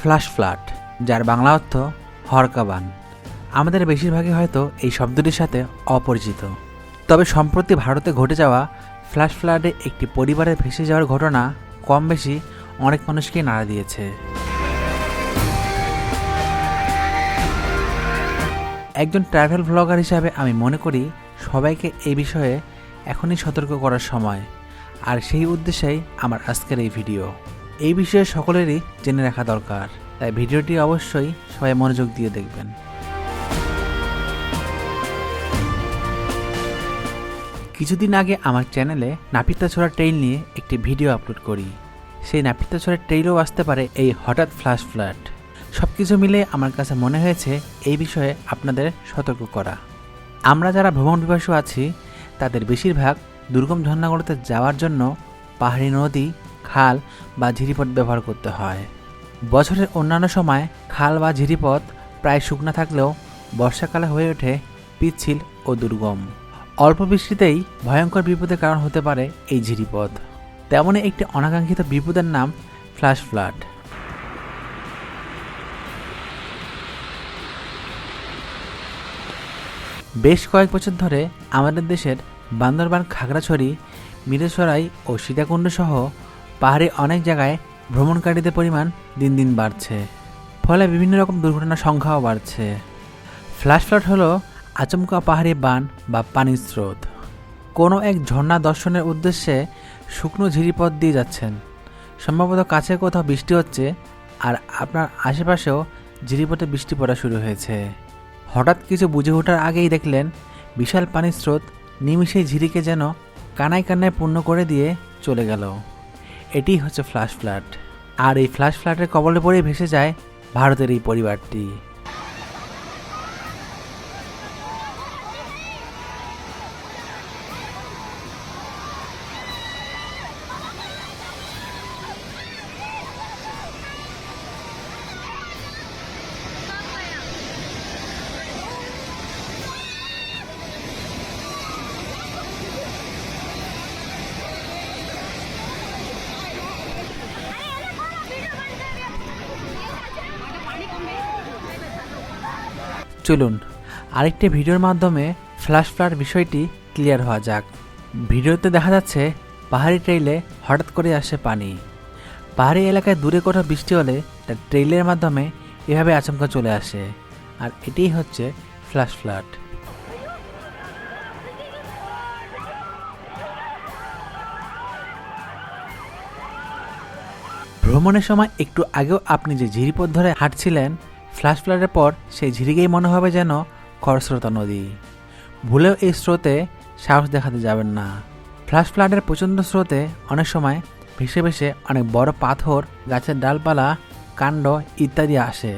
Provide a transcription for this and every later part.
Flash flood, যার বাংলা অর্থ হরকাবান। আমাদের বেশিরভাগই হয়তো এই শব্দটির সাথে অপরিচিত। তবে সম্প্রতি ভারতে ঘটে যাওয়া ফ্ল্যাশ ফ্লাডে একটি পরিবারের ভেসে যাওয়ার ঘটনা কম বেশি অনেক মানুষকেই নাড়া দিয়েছে। একজন ট্রাভেল ব্লগার হিসাবে আমি মনে করি সবাইকে এই বিষয়ে এখনই সতর্ক করার সময়। আর সেই উদ্দেশ্যেই আমার আজকের এই ভিডিও। এই বিষয়ে সকলেরই জেনে রাখা দরকার, তাই ভিডিওটি অবশ্যই সবাই মনোযোগ দিয়ে দেখবেন। কিছুদিন আগে আমার চ্যানেলে নাপিতাছড়া ট্রেইল নিয়ে একটি ভিডিও আপলোড করি। সেই নাপিতাছড়া ট্রেইলও আসতে পারে এই হঠাৎ ফ্ল্যাশ ফ্ল্যাট সব কিছু মিলে আমার কাছে মনে হয়েছে এই বিষয়ে আপনাদের সতর্ক করা। আমরা যারা ভ্রমণ বিভাসু আছি, তাদের বেশিরভাগ দুর্গম ঝর্ণাগুলোতে যাওয়ার জন্য পাহাড়ি নদী খাল বা ঝিরিপথ ব্যবহার করতে হয়। বছরের অন্যান্য সময় খাল বা ঝিরিপথ প্রায় শুকনা থাকলেও বর্ষাকালে হয়ে ওঠে পিচ্ছিল ও দুর্গম। অল্প বৃষ্টিতেই ভয়ঙ্কর বিপদের কারণ হতে পারে এই ঝিরিপথ। তেমনই একটি অনাকাঙ্ক্ষিত বিপদের নাম ফ্ল্যাশ ফ্লাড। বেশ কয়েক বছর ধরে আমাদের দেশের বান্দরবান খাগড়াছড়ি মিরেসরাই ও সীতাকুণ্ড সহ পাহাড়ে অনেক জায়গায় ভ্রমণকারীদের পরিমাণ দিন দিন বাড়ছে। ফলে বিভিন্ন রকম দুর্ঘটনার সংখ্যাও বাড়ছে। ফ্ল্যাশ ফ্লাড হলো আচমকা পাহাড়ি বান বা পানির স্রোত। কোনো এক ঝর্ণা দর্শনের উদ্দেশ্যে শুকনো ঝিরিপথ দিয়ে যাচ্ছেন। সম্ভবত কাছে কোথাও বৃষ্টি হচ্ছে আর আপনার আশেপাশেও ঝিরিপথে বৃষ্টি পড়া শুরু হয়েছে। হঠাৎ কিছু বুঝে ওঠার আগেই দেখলেন বিশাল পানির স্রোত নিমিষেই ঝিরিকে যেন কানায় কান্নায় পূর্ণ করে দিয়ে চলে গেল। এটি হচ্ছে ফ্ল্যাশ ফ্ল্যাট আর এই ফ্ল্যাশ ফ্ল্যাটের কবলে পড়ে ভেসে যায় ভারতের এই পরিবারটি। চলুন, আরেকটি ভিডিওর মাধ্যমে ফ্ল্যাশ ফ্লাড বিষয়টি ক্লিয়ার হওয়া যাক। ভিডিওতে দেখা যাচ্ছে, পাহাড়ি ট্রেইলে হঠাৎ করে আসে পানি। পাহাড়ি এলাকায় দূরে কোথাও বৃষ্টি হলে তা ট্রেইলের মাধ্যমে এভাবে আচমকা চলে আসে। আর এটিই হচ্ছে ফ্ল্যাশ ফ্লাড ভ্রমণের সময় একটু আগেও আপনি যে ঝিরিপথ ধরে হাঁটছিলেন ফ্ল্যাশ ফ্লাডের পর সেই ঝিরিকেই মনে হবে যেন খরস্রোতা নদী। ভুলেও এই স্রোতে সাহস দেখাতে যাবেন না। ফ্ল্যাশ ফ্লাডের প্রচণ্ড স্রোতে অনেক সময় ভেসে ভেসে অনেক বড় পাথর, গাছের ডালপালা, কাণ্ড ইত্যাদি আসে।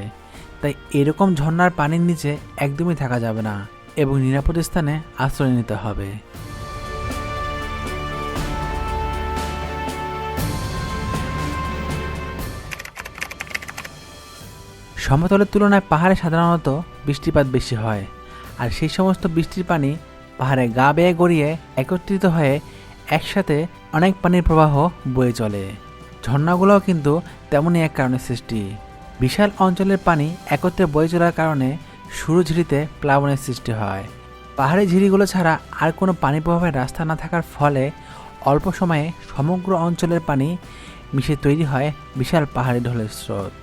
তাই এরকম ঝর্নার পানির নিচে একদমই থাকা যাবে না এবং নিরাপদ স্থানে আশ্রয় নিতে হবে। সমতলের তুলনায় পাহাড়ে সাধারণত বৃষ্টিপাত বেশি হয়, আর সেই সমস্ত বৃষ্টির পানি পাহাড়ে গা বেয়ে গড়িয়ে একত্রিত হয়ে একসাথে অনেক পানির প্রবাহ বয়ে চলে। ঝর্ণাগুলোও কিন্তু তেমনই এক কারণে সৃষ্টি। বিশাল অঞ্চলের পানি একত্রে বয়ে চলার কারণে সরু ঝিরিতে প্লাবনের সৃষ্টি হয়। পাহাড়ি ঝিরিগুলো ছাড়া আর কোনো পানি প্রবাহের রাস্তা না থাকার ফলে অল্প সময়ে সমগ্র অঞ্চলের পানি মিশে তৈরি হয় বিশাল পাহাড়ি ঢলের স্রোত।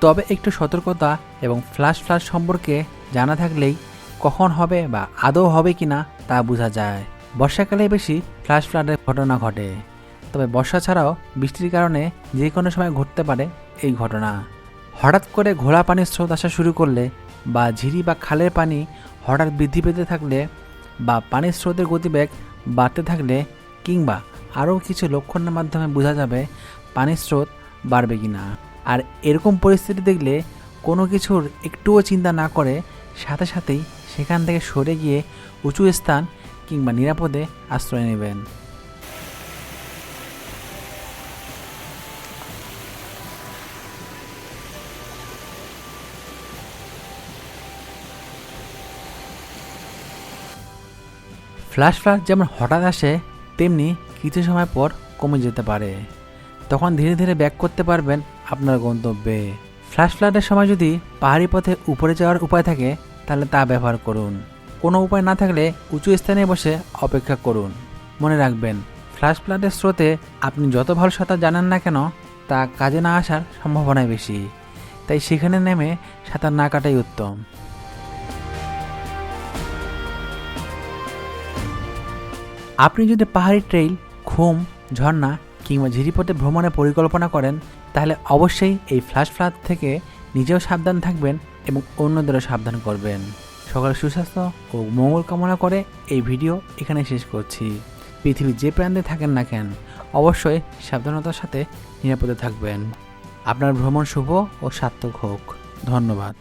তবে একটু সতর্কতা এবং ফ্ল্যাশ ফ্ল্যাশ সম্পর্কে জানা থাকলেই কখন হবে বা আদৌ হবে কি না তা বোঝা যায়। বর্ষাকালে বেশি ফ্ল্যাশ ফ্লাডের ঘটনা ঘটে। তবে বর্ষা ছাড়াও বৃষ্টির কারণে যে কোনো সময় ঘটতে পারে এই ঘটনা। হঠাৎ করে ঘোলা পানির স্রোত আসা শুরু করলে বা ঝিরি বা খালের পানি হঠাৎ বৃদ্ধি পেতে থাকলে বা পানির স্রোতের গতিবেগ বাড়তে থাকলে কিংবা আরও কিছু লক্ষণের মাধ্যমে বোঝা যাবে পানির স্রোত বাড়বে কি না। আর এরকম পরিস্থিতি দেখলে কোনো কিছুর একটুও চিন্তা না করে সাথে সাথেই সেখান থেকে সরে গিয়ে উঁচু স্থান কিংবা নিরাপদে আশ্রয় নেবেন। ফ্ল্যাশ ফ্লাড যেমন হঠাৎ আসে, তেমনি কিছু সময় পর কমে যেতে পারে। তখন ধীরে ধীরে ব্যাক করতে পারবেন আপনার গন্তব্যে। ফ্ল্যাশ ফ্লাডের সময় যদি পাহাড়ি পথে উপরে যাওয়ার উপায় থাকে, তাহলে তা ব্যবহার করুন। কোনো উপায় না থাকলে উঁচু স্থানে বসে অপেক্ষা করুন। মনে রাখবেন ফ্ল্যাশ ফ্লাডের স্রোতে আপনি যত ভালো সাঁতার জানেন না কেন, তা কাজে না আসার সম্ভাবনাই বেশি। তাই সেখানে নেমে সাঁতার না কাটাই উত্তম। আপনি যদি পাহাড়ি ট্রেইল ঘুম, ঝর্ণা কিংবা ঝিরিপথে ভ্রমণের পরিকল্পনা করেন, তাহলে অবশ্যই এই ফ্ল্যাশ ফ্লাড থেকে নিজেও সাবধান থাকবেন এবং অন্যদেরও সাবধান করবেন। সকালে সুস্বাস্থ্য ও মঙ্গল কামনা করে এই ভিডিও এখানে শেষ করছি। পৃথিবীর যে প্রান্তে থাকেন না কেন, অবশ্যই সাবধানতার সাথে নিরাপদে থাকবেন। আপনার ভ্রমণ শুভ ও সার্থক হোক। ধন্যবাদ।